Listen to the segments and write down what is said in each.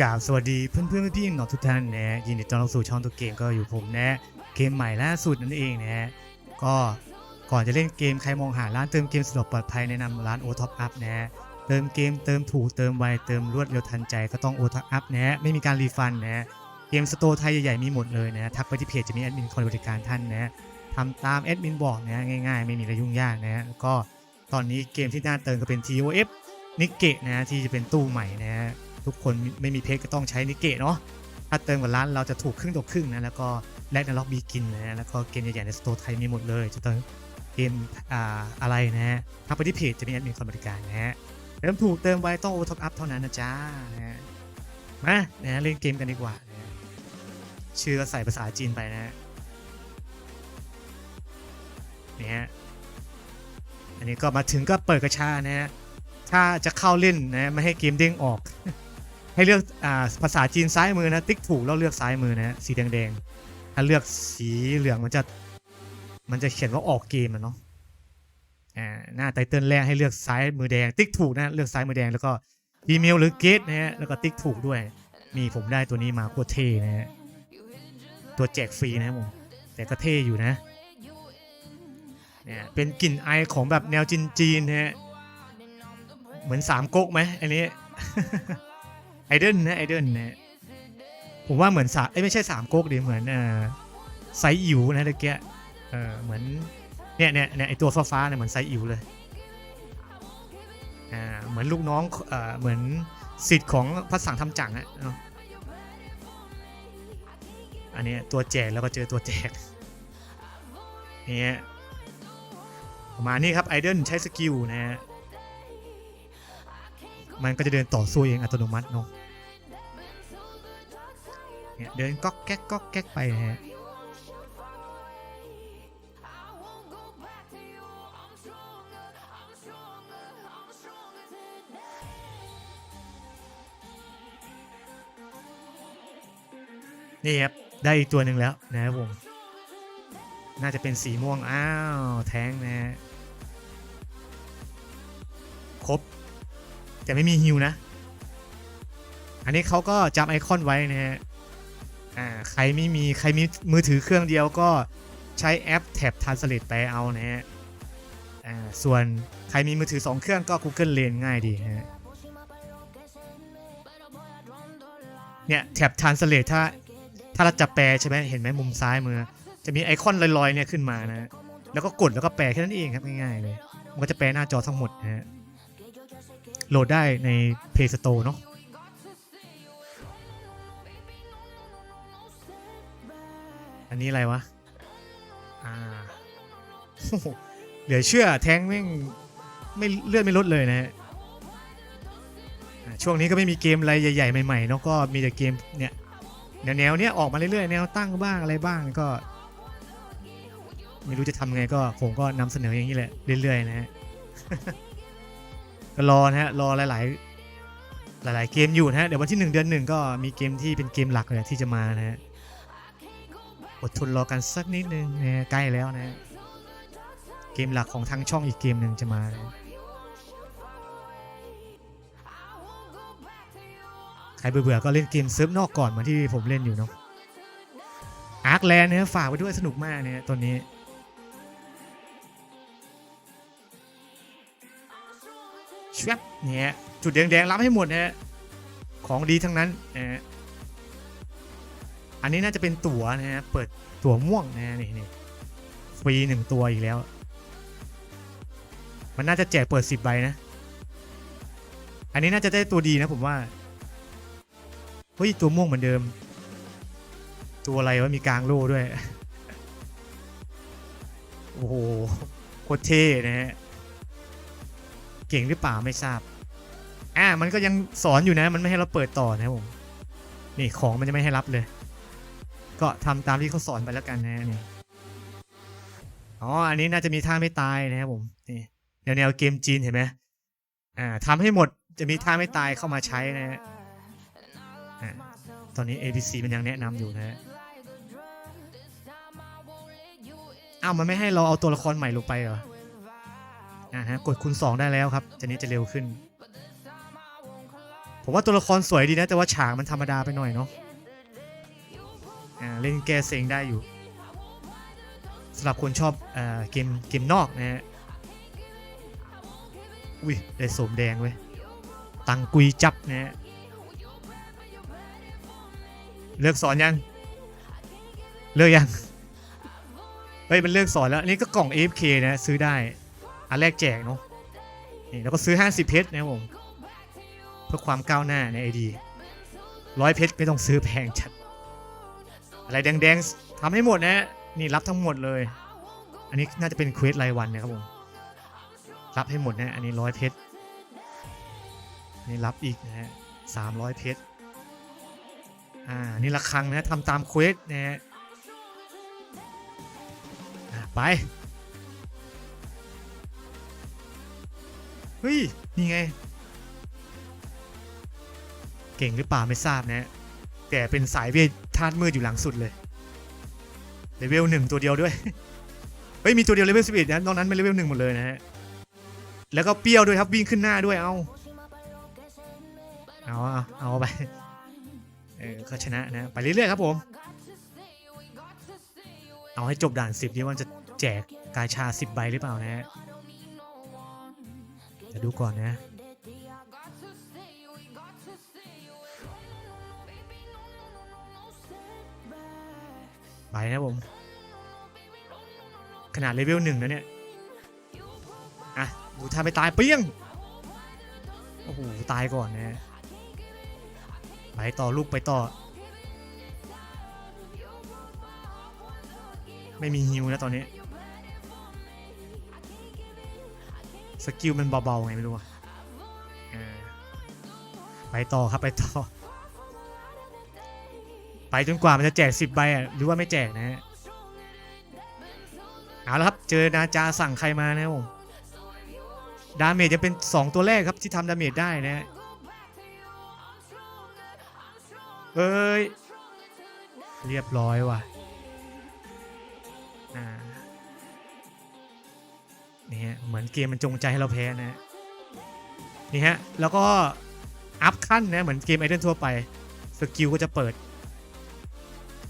กาบสวัสดีเพื่อนเพื่อนๆพี่ๆนอทุกท่านนะยินดีต้อนรับสู่ช่องตัวเกมก็อยู่ผมนะเกมใหม่ล่าสุดนั่นเองนะก็ก่อนจะเล่นเกมใครมองหาร้านเติมเกมสะดวกปลอดภัยแนะนำร้านโอท็อปอัพนะเติมเกมเติมถูกเติมไวเติมรวดเร็วทันใจก็ต้องโอท็อปอัพนะไม่มีการรีฟันนะเกมสโตร์ไทยใหญ่ๆมีหมดเลยนะทักไปที่เพจจะมีแอดมินคอยบริการท่านนะทำตามแอดมินบอกนะง่ายๆ ไม่มีอะไรยุ่งยากนะก็ตอนนี้เกมที่น่าเติมก็เป็น TOF นิกเกะนะที่จะเป็นตู้ใหม่นะ ทุกคนไม่มีเพชรก็ต้องใช้นิเกะเนาะถ้าเติมกับร้านเราจะถูกครึ่งต่อครึ่งนะแล้วก็แลกนาล็อกบีกินนะแล้วก็เกมใหญ่ๆในสโตร์ไทยมีหมดเลยจะเติมเกมอ่าอะไรนะฮะทักไปที่เพจจะมีแอดมินคนบริการนะฮะเติมถูกเติมไวต้องโอท็อปอัพเท่านั้นนะจ๊ะนะฮะมานะเล่นเกมกันดีกว่านะฮะชื่อก็ใส่ภาษาจีนไปนะฮะนี่ฮะอันนี้ก็มาถึงก็เปิดกระชานะฮะถ้าจะเข้าเล่นนะไม่ให้เกมเด้งออก ให้เลือกอ่าภาษาจีนซ้ายมือนะติ๊กถูกแล้วเลือกซ้ายมือนะสีแดงๆถ้าเลือกสีเหลืองมันจะมันจะเขียนว่าออกเกมอะเนาะอ่าหน้าไตเติลแรกให้เลือกซ้ายมือแดง ติ๊กถูกนะเลือกซ้ายมือแดงแล้วก็อีเมลหรือเกตนะฮะแล้วก็ติ๊กถูกด้วยนี่ผมได้ตัวนี้มาโคตรเท่นะฮะตัวแจกฟรีนะผมแต่ก็เท่อยู่นะเนี่ยเป็นกลิ่นไอของแบบแนวจีนๆนะฮะเหมือนสามก๊กไหมอันนี้ ไอเดนนะไอเดนนะผมว่าเหมือนสามเอ้ไม่ใช่สามก๊กดิเหมือนเอ่อไซอิ๋วนะตะเกียเออเหมือนเนี่ยเนี่ยเนี่ยไอตัวฟ้าฟ้าเนี่ยเหมือนไซอิ๋วเลยอ่าเหมือนลูกน้องเอ่อเหมือนสิทธิ์ของพระสังทำจังอะเนาะอันนี้ตัวแจกแล้วก็เจอตัวแจกเนี่ยประมาณนี้ครับไอเดนใช้สกิลนะฮะ มันก็จะเดินต่อสู้เองอัตโนมัติเนาะเนี่ยเดินก๊อกแก๊กก๊อกแก๊กไปนะฮะนี่ครับ ได้อีกตัวหนึ่งแล้วนะครับผม น่าจะเป็นสีม่วง อ้าว แท้งนะฮะ ครบ แต่ไม่มีฮิวนะ อันนี้เขาก็จำไอคอนไว้นะฮะอ่าใครไม่มีใครมีมือถือเครื่องเดียวก็ใช้แอปแท็บ Translate ไปเอานะฮะอ่าส่วนใครมีมือถือ 2 เครื่องก็ Google Lens ง่ายดีฮะเนี่ยแท็บ Translate ถ้าถ้าเราจะแปลใช่ไหมเห็นไหมมุมซ้ายมือ จะมีไอคอนลอยๆเนี่ยขึ้นมานะ แล้วก็กดแล้วก็แปลแค่นั้นเองครับง่ายๆเลย มันก็จะแปลหน้าจอทั้งหมดนะฮะ โหลดได้ใน Play Store เนาะอันนี้อะไรวะ อ่าเหลือเชื่อแท้งแม่งไม่เลื่อนไม่ลดเลยนะฮะช่วงนี้ก็ไม่มีเกมอะไรใหญ่ๆใหม่ๆเนาะก็มีแต่เกมเนี่ยแนวๆเนี้ยออกมาเรื่อยๆแนวตั้งบ้างอะไรบ้างก็ ไม่รู้จะทำไงก็ผมก็นำเสนออย่างนี้แหละเรื่อยๆนะฮะ ก็รอนะฮะรอหลาย ๆ หลาย ๆ เกมอยู่นะฮะเดี๋ยววันที่ 1 เดือนหนึ่งก็มีเกมที่เป็นเกมหลักเลยที่จะมานะฮะอดทนรอกันสักนิดนึงนะฮะใกล้แล้วนะฮะเกมหลักของทางช่องอีกเกมหนึ่งจะมานะใครเบื่อๆก็เล่นเกมเซิร์ฟนอกก่อนเหมือนที่ผมเล่นอยู่เนาะอาร์คแลนด์เนี่ยฝากไว้ด้วยสนุกมากเนี่ยตัวนี้ ชวบเนี่ยจุดแดงๆรับให้หมดนะฮะของดีทั้งนั้นนะฮะอันนี้น่าจะเป็นตั๋วนะฮะเปิดตั๋วม่วงนะฮะนี่นี่ฟรีหนึ่งตัวอีกแล้ว มันน่าจะแจกเปิดสิบใบนะ อันนี้น่าจะได้ตัวดีนะผมว่าเฮ้ยตัวม่วงเหมือนเดิม ตัวอะไรวะมีกลางโล่ด้วย โอ้โหโคตรเท่นะฮะ เก่งหรือเปล่าไม่ทราบ อ่ามันก็ยังสอนอยู่นะ มันไม่ให้เราเปิดต่อนะผม นี่ของมันจะไม่ให้รับเลย ก็ทำตามที่เขาสอนไปแล้วกันนะนี่อ๋อ อันนี้น่าจะมีท่าไม่ตายนะครับผม นี่แนวแนวเกมจีนเห็นไหมอ่าทำให้หมดจะมีท่าไม่ตายเข้ามาใช้นะฮะตอนนี้ ABC มันยังแนะนำอยู่นะฮะอ้าวมันไม่ให้เราเอาตัวละครใหม่ลงไปเหรอ อ่าฮะกดคูณ2ได้แล้วครับจะนี้จะเร็วขึ้น ผมว่าตัวละครสวยดีนะ แต่ว่าฉากมันธรรมดาไปหน่อยเนาะอ่าเล่นแก้เซงได้อยู่สำหรับคนชอบเอ่อเกมเกมนอกนะฮะอุ้ยได้สมแดงเว้ยตังกุยจับนะฮะเลิกสอนยัง เลิกยัง เฮ้ย มันเลิกสอนแล้วนนี่ก็กล่อง AFK นะ ซื้อได้ อันแรกแจกเนาะนี่แล้วก็ซื้อ 50 เพชรนะครับผมเพื่อความก้าวหน้าในไอดีร้อยเพชรไม่ต้องซื้อแพงจัด อะไรแดงๆทำให้หมดนะนี่รับทั้งหมดเลย อันนี้น่าจะเป็นเควสรายวันนะครับผมรับให้หมดนะอันนี้ร้อยเพชรนี่รับอีกนะฮะสามร้อยเพชรอ่านี่ละครังนะทำตามเควสนะฮะไป เฮ้ย นี่ไง เก่งหรือเปล่าไม่ทราบนะ แต่เป็นสายเวทธาตุมืดอยู่หลังสุดเลยเลเวลหนึ่งตัวเดียวด้วย เฮ้ย มีตัวเดียวเลเวลสิบเอ็ดนะนอกนั้นเป็นเลเวลหนึ่งหมดเลยนะฮะ แล้วก็เปรี้ยวด้วยครับวิ่งขึ้นหน้าด้วยเอาเอาเอาเอาไป เออก็ชนะนะ ไปเรื่อยๆครับผม เอาให้จบด่านสิบนี้ว่าจะแจกกาชาสิบใบหรือเปล่านะฮะ ดูก่อนนะไปนะผม ขนาดเลเวลหนึ่งนะเนี่ย อะ ดูท่าไม่ตายเปรี้ยง โอ้โห ตายก่อนนะไปต่อลูกไปต่อ ไม่มีฮิวแล้วตอนนี้ สกิลมันเบาๆไงไม่รู้อะอ่าไปต่อครับไปต่อ ไปจนกว่ามันจะแจก10ใบอะหรือว่าไม่แจกนะฮะเอาละครับเจอนาจาสั่งใครมานะครับผมดาเมจจะเป็น 2 ตัวแรกครับที่ทำดาเมจได้นะฮะเอ้ย เรียบร้อยว่ะอ่า นี่ฮะเหมือนเกมมันจงใจให้เราแพ้นะฮะนี่ฮะแล้วก็อัพขั้นนะเหมือนเกมไอเดนทั่วไปสกิลก็จะเปิด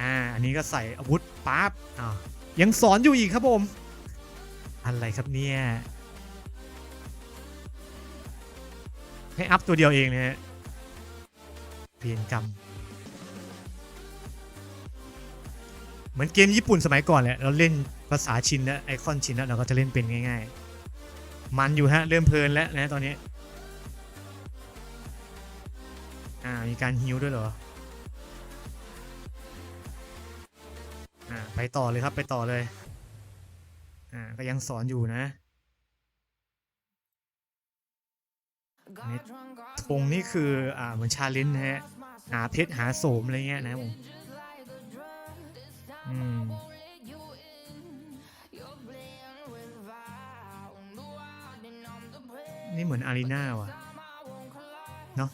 อ่าอันนี้ก็ใส่อาวุธปั๊บอ่ายังสอนอยู่อีกครับผม อะไรครับเนี่ยให้อัพตัวเดียวเองนะฮะเพียนกรรม เหมือนเกมญี่ปุ่นสมัยก่อนแหละเราเล่นภาษาชินแล้วไอคอนชินแล้วเราก็จะเล่นเป็นง่ายๆ มันอยู่ฮะ เริ่มเพลินแล้วนะตอนนี้ อ่ามีการฮิวด้วยเหรอ อ่าไปต่อเลยครับไปต่อเลย อ่าก็ยังสอนอยู่นะนี่ธงนี่คืออ่าเหมือนชาเลนจ์นะฮะหาเพชรหาโสมอะไรเงี้ยนะผมอืม นี่เหมือนอารีนาว่ะ เนาะ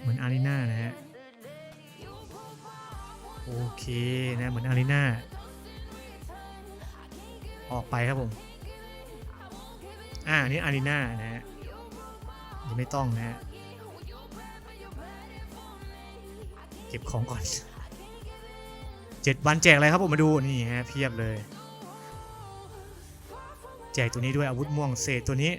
เหมือนอารีนานะฮะ โอเคนะเหมือนอารีนาออกไปครับผม อ่านนี่อารีนานะฮะยังไม่ต้องนะฮะ เก็บของก่อน เจ็ดวันแจกอะไรครับผมมาดูนี่ฮะเพียบเลย แจกตัวนี้ด้วยอาวุธม่วงเศษตัวนี้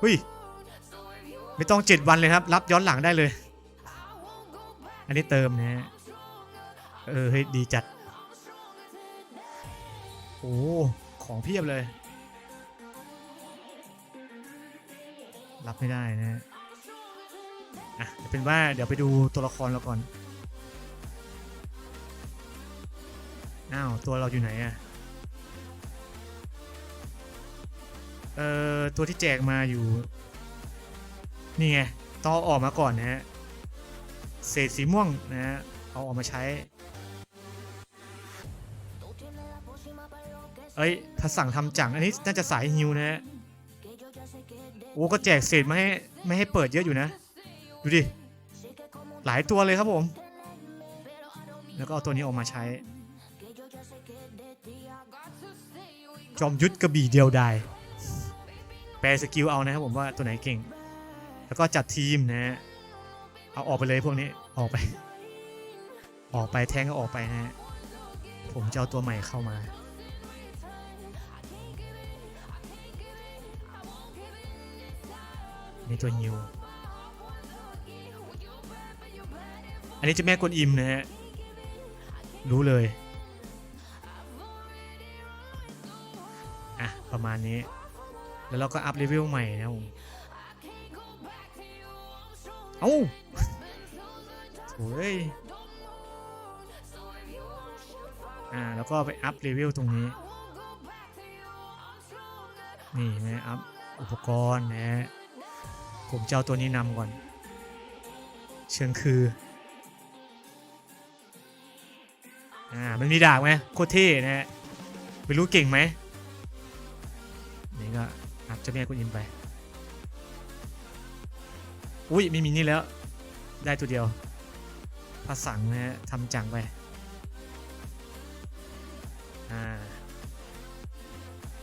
เฮ้ยไม่ต้อง 7 วันเลยครับ รับย้อนหลังได้เลย อันนี้เติมนะฮะเออเฮ้ยดีจัด โอ้ของเพียบเลย รับไม่ได้นะฮะ อะเป็นว่าเดี๋ยวไปดูตัวละครเราก่อน อ้าว ตัวเราอยู่ไหนอะเอ่อ ตัวที่แจกมาอยู่ นี่ไงต้องออกมาก่อนนะฮะ เศษสีม่วงนะฮะ เอาออกมาใช้ เอ้ยถ้าสั่งทำจัง อันนี้น่าจะสายฮิวนะฮะ โอ้ก็แจกเศษไม่ให้ไม่ให้เปิดเยอะอยู่นะ ดูดิ หลายตัวเลยครับผม แล้วก็เอาตัวนี้ออกมาใช้ จอมยุทธกระบี่เดียวดายแปลสกิลเอานะครับผมว่าตัวไหนเก่ง แล้วก็จัดทีมนะฮะ เอาออกไปเลยพวกนี้ ออกไป ออกไปแทงก็ออกไปนะฮะ ผมจะเอาตัวใหม่เข้ามานี่ตัวนิว อันนี้จะแม่กวนอิมนะฮะ รู้เลย อะ ประมาณนี้ แล้วเราก็อัพเลเวลใหม่นะผมเอ้าโอ้ยอ่า แล้วก็ไปอัพเลเวลตรงนี้ นี่นะอัพอุปกรณ์นะฮะผมจะเอาตัวนี้นำก่อน เชิงคือ อ่ามันมีดาบไหมโคตรเท่นะฮะไม่รู้เก่งไหมนี่ก็อัพเจะแม่กุยินไปอุ้ยไม่มีนี่แล้ว ได้ตัวเดียวภาสังนะฮะทำจังไปอ่า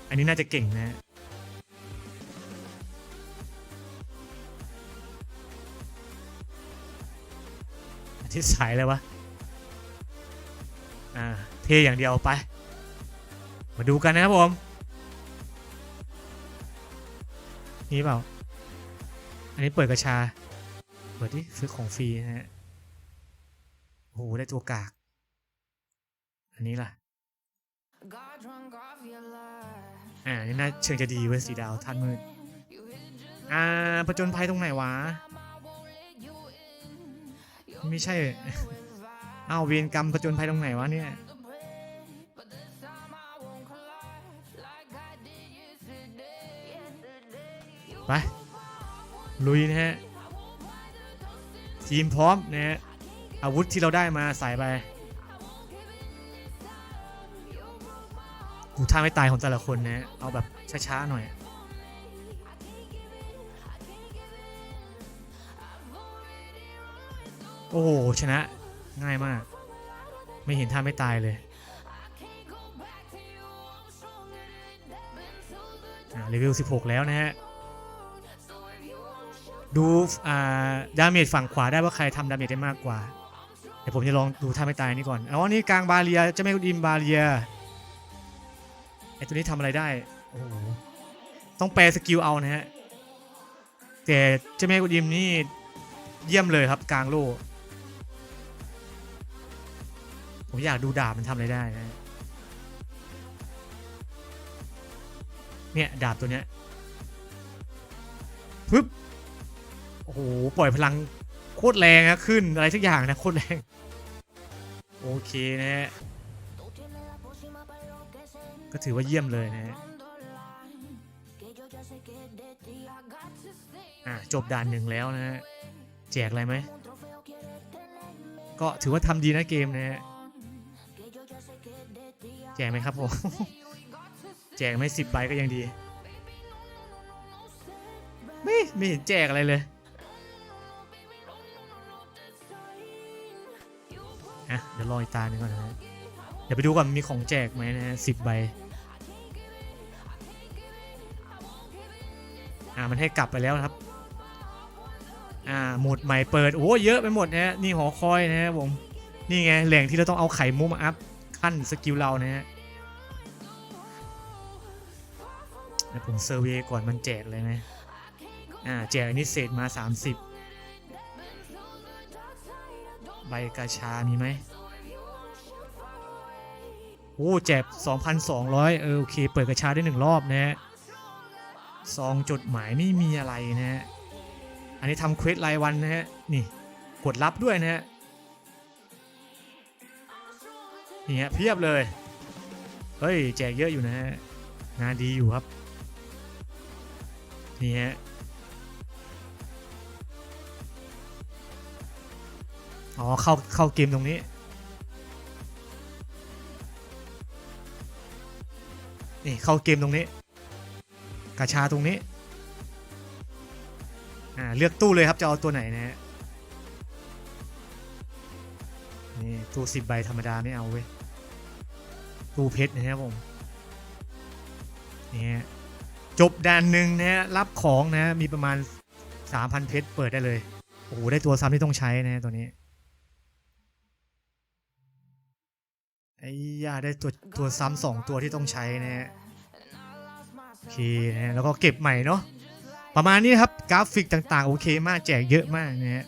อันนี้น่าจะเก่งนะฮะทิตย์สายเลยวะ อ่าเทอย่างเดียวไป มาดูกันนะครับผมนี่เปล่า อันนี้เปิดกระชา เปิดที่ซื้อของฟรีนะฮะโอ้โหได้ตัวกาก อันนี้ล่ะ อ่า นี่น่าเชิงจะดีเว้ยสีดาวท่านมืด อ่าผจญภัยตรงไหนวะ ไม่ใช่ อ้าวเวรกรรมผจญภัยตรงไหนวะเนี่ยไปลุยนะฮะทีมพร้อมนะฮะอาวุธที่เราได้มาใส่ไปดูท่าไม่ตายของแต่ละคนนะเอาแบบช้าๆหน่อยโอ้ชนะ ง่ายมาก ไม่เห็นท่าไม่ตายเลยอ่าเลเวล 16 แล้วนะฮะ ดูอ่าดาเมจฝั่งขวาได้ว่าใครทำดาเมจได้มากกว่า เดี๋ยวผมจะลองดูท่าไม่ตายนี่ก่อน อ๋อ นี่กลางบาเรียเจะไม่กุดิมบาเรียไอตัวนี้ทำอะไรได้ โอ้โห ต้องแปลสกิลเอานะฮะ แต่เจะไม่กุดิมนี่เยี่ยมเลยครับกลางโล ผมอยากดูดาบมันทำอะไรได้นะเนี่ยดาบตัวเนี้ยปึ๊บโอ้โหปล่อยพลังโคตรแรงนะขึ้นอะไรสักอย่างนะโคตรแรง โอเคนะฮะก็ถือว่าเยี่ยมเลยนะฮะอะจบด่านหนึ่งแล้วนะฮะแจกอะไรไหมก็ถือว่าทำดีนะเกมนะฮะ แจกไหมครับผม แจกไม่สิบใบก็ยังดี ไม่ไม่เห็นแจกอะไรเลยอะเดี๋ยวรออีกตาหนึ่งก่อนนะฮะเดี๋ยวไปดูก่อนมีของแจกไหมนะฮะสิบใบอ่ามันให้กลับไปแล้วครับ อ่าหมดใหม่เปิด โอ้เยอะไปหมดนะฮะนี่หอคอยนะฮะผม นี่ไงแหล่งที่เราต้องเอาไข่มุกมาอัพ ขั้นสกิลเรานะฮะเดี๋ยวผมเซอร์เวยก่อนมันแจกเลยนะอ่าแจกนนี้เศษมา 30 ใบกาชามีไหมโอ้แจก2,200 เออโอเค เปิดกระชาได้หนึ่งรอบนะฮะซองจดหมายไม่มีอะไรนะฮะ อันนี้ทำเควสรายวันนะฮะ นี่ กดรับด้วยนะฮะ นี่ฮะเพียบเลย เฮ้ย แจกเยอะอยู่นะฮะงานดีอยู่ครับ นี่ฮะอ๋อ เข้า เข้าเกมตรงนี้ นี่ เข้าเกมตรงนี้กาชาตรงนี้ อ่า เลือกตู้เลยครับ จะเอาตัวไหนนะฮะ นี่ ตู้สิบใบธรรมดาไม่เอาเว้ย ตูเพชรนะครับผมนี่ยจบด่านหนึ่งนะฮะรับของนะมีประมาณ 3,000 เพชรเปิดได้เลย โอ้โห ได้ตัวซ้ำที่ต้องใช้นะตัวนี้ไอ้ยาได้ตัวตัวซ้ำสองตัวที่ต้องใช้นะฮะโอเคนะแล้วก็เก็บใหม่เนาะประมาณนี้ครับกราฟิกต่างๆ โอเคมากแจกเยอะมากนะฮะ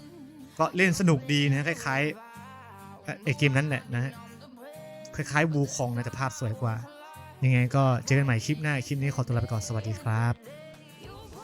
ก็เล่นสนุกดีนะคล้ายๆเอ่อไอเกมนั้นแหละนะฮะ คล้ายๆบูคองนะแต่ภาพสวยกว่า ยังไงก็เจอกันใหม่คลิปหน้า คลิปนี้ขอตัวลาไปก่อน สวัสดีครับ